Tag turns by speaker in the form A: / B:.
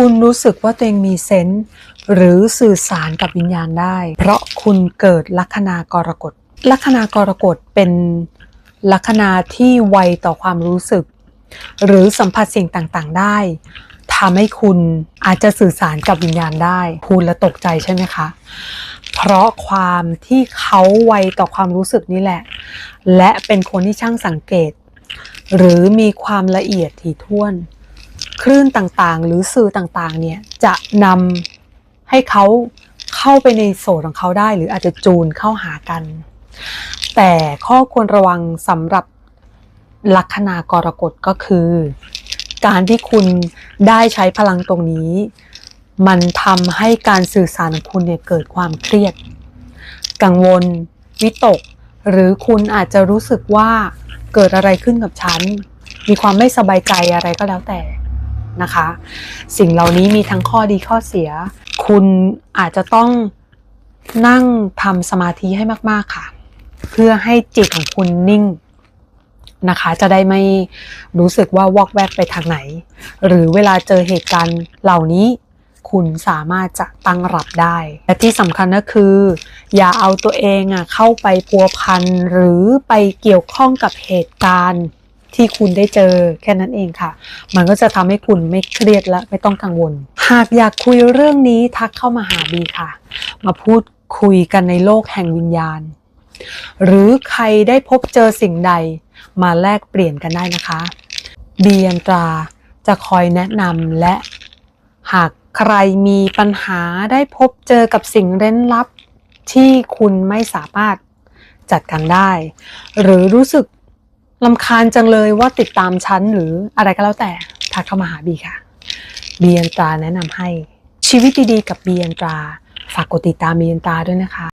A: คุณรู้สึกว่าตัวเองมีเซนส์หรือสื่อสารกับวิญญาณได้ เพราะคุณเกิดลัคนากรกฎลัคนากรกฎเป็นลัคนาที่ไวต่อความรู้สึก หรือสัมผัสสิ่งต่างๆได้ทำให้คุณอาจจะสื่อสารกับวิญญาณได้พูดแล้วตกใจใช่ไหมคะ เพราะความที่เขาไวต่อความรู้สึกนี่แหละ และเป็นคนที่ช่างสังเกต หรือมีความละเอียดถี่ถ้วน คลื่นต่างๆ หรือสื่อต่างๆ เนี่ยจะนำให้เขาเข้าไปในโสดของเขาได้ หรืออาจจะจูนเข้าหากัน แต่ข้อควรระวังสำหรับลัคนากรกฎก็คือ การที่คุณได้ใช้พลังตรงนี้ มันทำให้การสื่อสารของคุณเนี่ยเกิดความเครียด กังวล วิตก หรือคุณอาจจะรู้สึกว่าเกิดอะไรขึ้นกับฉัน มีความไม่สบายใจอะไรก็แล้วแต่ นะคะ สิ่งเหล่านี้มีทั้งข้อดีข้อเสีย คุณอาจจะต้องนั่งทำสมาธิให้มาก ๆ ค่ะ เพื่อให้จิตของคุณนิ่งนะคะ จะได้ไม่รู้สึกว่าวอกแวกไปทางไหน หรือเวลาเจอเหตุการณ์เหล่านี้ คุณสามารถจะตั้งรับได้ และที่สำคัญก็คือ อย่าเอาตัวเองอะเข้าไปพัวพันหรือไปเกี่ยวข้องกับเหตุการณ์ ที่คุณได้เจอแค่นั้นเองค่ะ มันก็จะทำให้คุณไม่เครียดและไม่ต้องกังวล หากอยากคุยเรื่องนี้ทักเข้ามาหาบีค่ะ มาพูดคุยกันในโลกแห่งวิญญาณ หรือใครได้พบเจอสิ่งใด มาแลกเปลี่ยนกันได้นะคะบียันตราจะคอยแนะนำและหากใครมีปัญหาได้พบเจอกับสิ่งเร้นลับที่คุณไม่สามารถจัดการได้ หรือรู้สึก ลำคาญจังเลยว่าติดตามฉันหรืออะไรก็แล้วแต่ทักเข้ามาหาบีค่ะ บียันตราแนะนำให้ชีวิตดีๆกับบียันตรา ฝากกดติดตามบียันตราด้วยนะคะ